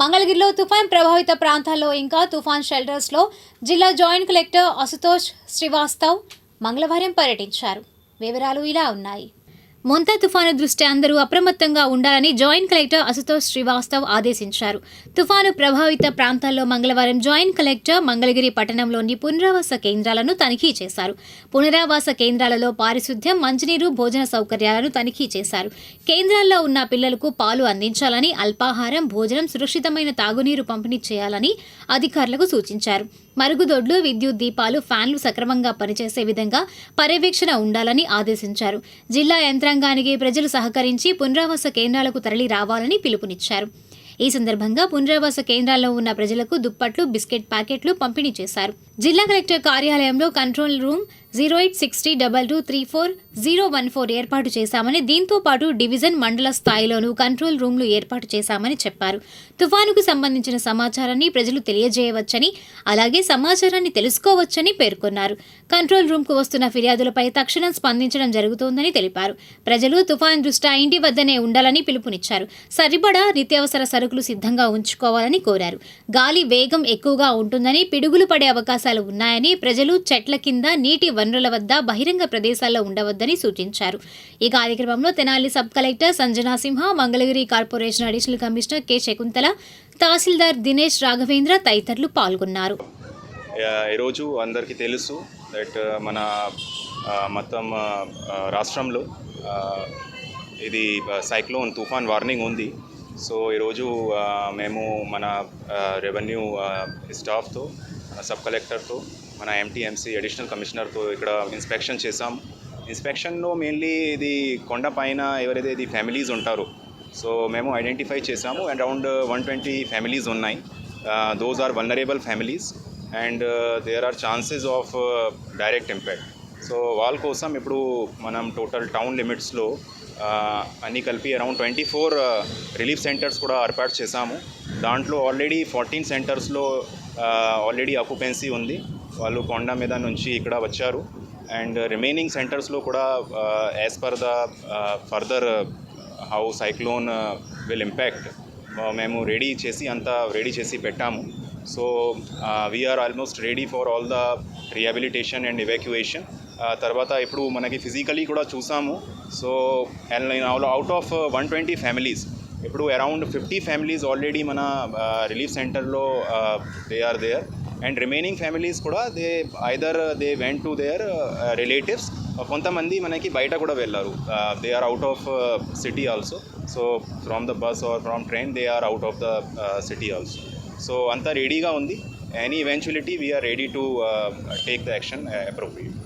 మంగళగిరిలో తుఫాన్ ప్రభావిత ప్రాంతాల్లో ఇంకా తుఫాన్ షెల్టర్స్లో జిల్లా జాయింట్ కలెక్టర్ అశుతోష్ శ్రీవాస్తవ్ మంగళవారం పర్యటించారు. వివరాలు ఇలా ఉన్నాయి. మొంతా తుఫాను దృష్ట్యా అందరూ అప్రమత్తంగా ఉండాలని జాయింట్ కలెక్టర్ అశుతోష్ శ్రీవాస్తవ్ ఆదేశించారు. తుఫాను ప్రభావిత ప్రాంతాల్లో మంగళవారం జాయింట్ కలెక్టర్ మంగళగిరి పట్టణంలోని పునరావాస కేంద్రాలను తనిఖీ చేశారు. పునరావాస కేంద్రాలలో పారిశుద్ధ్యం మంచినీరు భోజన సౌకర్యాలను తనిఖీ చేశారు. కేంద్రాల్లో ఉన్న పిల్లలకు పాలు అందించాలని అల్పాహారం భోజనం సురక్షితమైన తాగునీరు పంపిణీ చేయాలని అధికారులకు సూచించారు. మరుగుదొడ్లు విద్యుత్ దీపాలు ఫ్యాన్లు సక్రమంగా పనిచేసే విధంగా పర్యవేక్షణ ఉండాలని ఆదేశించారు. జిల్లా యంత్రాంగానికి ప్రజలు సహకరించి పునరావాస కేంద్రాలకు తరలి రావాలని పిలుపునిచ్చారు. ఈ సందర్భంగా పునరావాస కేంద్రాల్లో ఉన్న ప్రజలకు దుప్పట్లు బిస్కెట్ ప్యాకెట్లు పంపిణీ చేశారు. జిల్లా కలెక్టర్ కార్యాలయంలో control room zero eight sixty double two three four zero one four ఏర్పాటు చేశామని దీంతో పాటు డివిజన్ మండల స్థాయిలోనూ కంట్రోల్ రూమ్లు ఏర్పాటు చేశామని చెప్పారు. తుఫానుకు సంబంధించిన సమాచారాన్ని ప్రజలు తెలియజేయవచ్చని అలాగే సమాచారాన్ని తెలుసుకోవచ్చని పేర్కొన్నారు. కంట్రోల్ రూమ్కు వస్తున్న ఫిర్యాదులపై తక్షణం స్పందించడం జరుగుతోందని తెలిపారు. ప్రజలు తుఫాన్ దృష్ట్యా ఇంటి వద్దనే ఉండాలని పిలుపునిచ్చారు. సరిపడా నిత్యావసర సరుకులు సిద్ధంగా ఉంచుకోవాలని కోరారు. గాలి వేగం ఎక్కువగా ఉంటుందని పిడుగులు పడే అవకాశాలు ఉన్నాయని ప్రజలు చెట్ల కింద నీటి వనరుల వద్ద బహిరంగ ప్రదేశాల్లో ఉండవద్దని సూచించారు. ఈ కార్యక్రమంలో Tenali sub collector Sanjana Simha Mangalagiri corporation additional commissioner K. Shakuntala tahsildar Dinesh Raghavendra తదితరులు పాల్గొన్నారు. ఈరోజు అందరికీ తెలుసు దట్ uh, మన మొత్తం రాష్ట్రంలో ఇది సైక్లోన్ తుఫాన్ వార్నింగ్ ఉంది. సో ఈరోజు మేము మన రెవెన్యూ స్టాఫ్తో మన సబ్ కలెక్టర్తో మన ఎంటీఎంసీ అడిషనల్ కమిషనర్తో ఇక్కడ ఇన్స్పెక్షన్ చేసాం ఇన్స్పెక్షన్లో మెయిన్లీ ఇది కొండ పైన ఎవరైతే ఇది ఫ్యామిలీస్ ఉంటారో సో మేము ఐడెంటిఫై చేసాము. అరౌండ్ వన్ ట్వంటీ ఫ్యామిలీస్ ఉన్నాయి. Those are vulnerable families and there are chances of direct impact so వాళ్ళ కోసం ఇప్పుడు మనం టోటల్ టౌన్ లిమిట్స్లో అన్నీ కలిపి around twenty four relief centres కూడా ఏర్పాటు చేశాము దాంట్లో ఆల్రెడీ ఫార్టీన్ సెంటర్స్లో ఆల్రెడీ ఆక్యుపెన్సీ ఉంది. వాళ్ళు కొండ మీద నుంచి ఇక్కడ వచ్చారు. అండ్ రిమైనింగ్ సెంటర్స్లో కూడా as per the further how cyclone will impact మేము రెడీ చేసి అంతా రెడీ చేసి పెట్టాము. So we are almost ready for all the rehabilitation and evacuation తర్వాత ఇప్పుడు మనకి ఫిజికలీ కూడా చూసాము. So out of one twenty families ఇప్పుడు అరౌండ్ ఫిఫ్టీ ఫ్యామిలీస్ ఆల్రెడీ మన రిలీఫ్ సెంటర్లో they are there and remaining families కూడా they either they went to their uh, relatives uh, కొంతమంది మనకి బయట కూడా వెళ్ళారు. They are out of city also so from the bus or from train they are out of the city also so అంతా రెడీగా ఉంది. Any eventuality we are ready to take the action appropriate